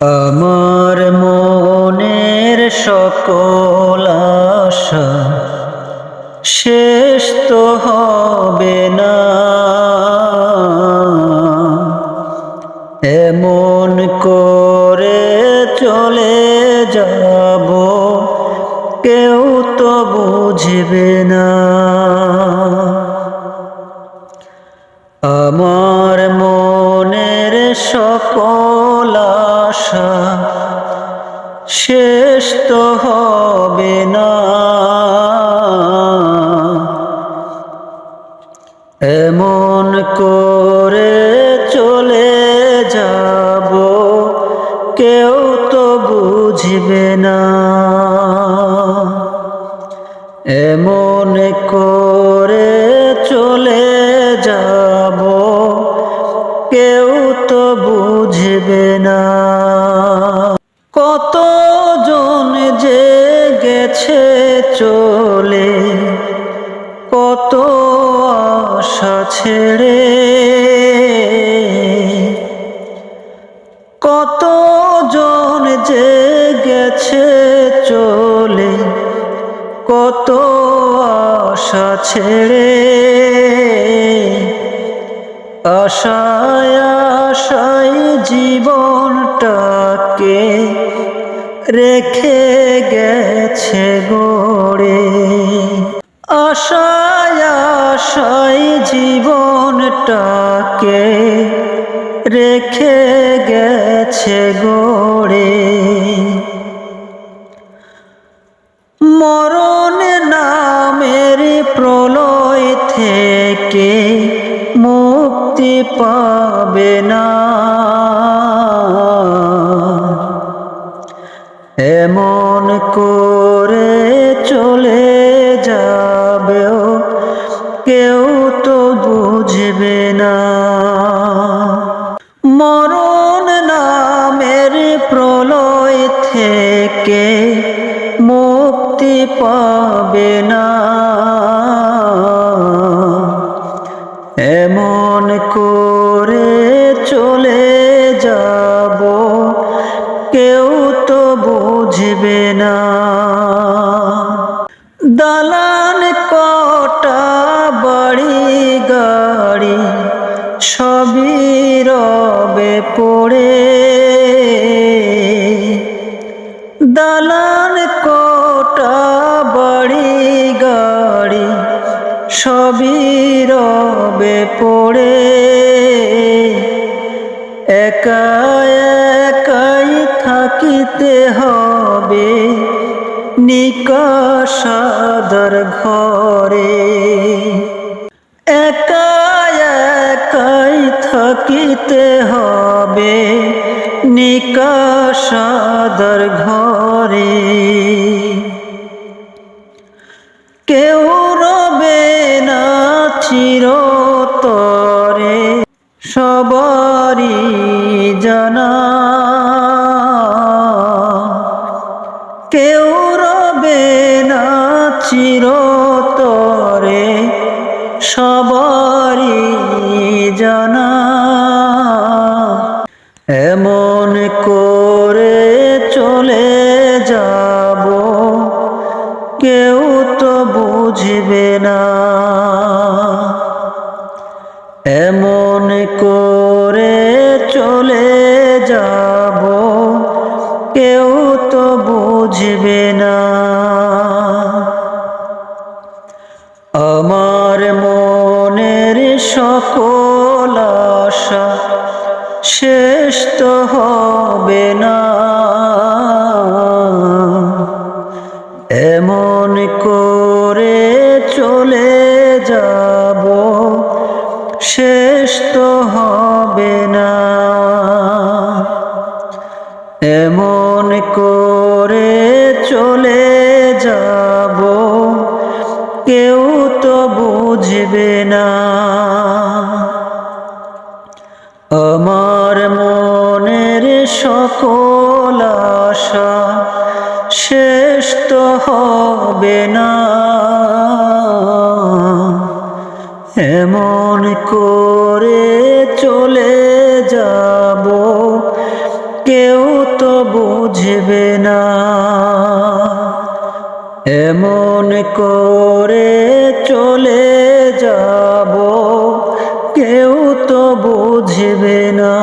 আমার মনের সকল আশা শেষ তো হবে না। এমন করে চলে যাব, কেউ তো বুঝবে না। আশা শেষ তো হবে না। এমন করে চলে যাব, কেউ তো বুঝবে না। এমন করে বুঝবে না কত জন যে গেছে চলে, কত আশা ছেড়ে। কত জন যে গেছে চলে, কত আশা ছেড়ে। আশায় আশায় জীবনটাকে রেখে গেছে গড়ে। আশায় আশায় জীবনটাকে রেখে গেছে গড়ে। মরণ নামের প্রলয় থেকে মুক্তি পাবে না। এমন করে চলে যাবেও কেউ তো বুঝবে না। মরণ নামের প্রলয় থেকে মুক্তি পাবে না। দালান কোটা বাড়ি গাড়ি সবই রবে পড়ে। একা একাই থাকিতে হবে নিকাশাদার ঘরে। একা একাই থাকিতে হবে নিকাশাদার ঘরে কেউ রবে না চিরতরে সবারই জানা। কেউ রবে না চিরতরে সবারই জানা। এমন করে চলে যাব কেউ তো বুঝবে না। আমার মনের সকল শেষ তো হবে না। এমন করে চলে যাব, কেউ তো বুঝবে না। আমার মনের সকল আশা শেষ তো হবে না। এমন করে চলে যাব, কেউ তো বুঝবে না। এমন করে চলে যাব, কেউ তো বুঝবে না।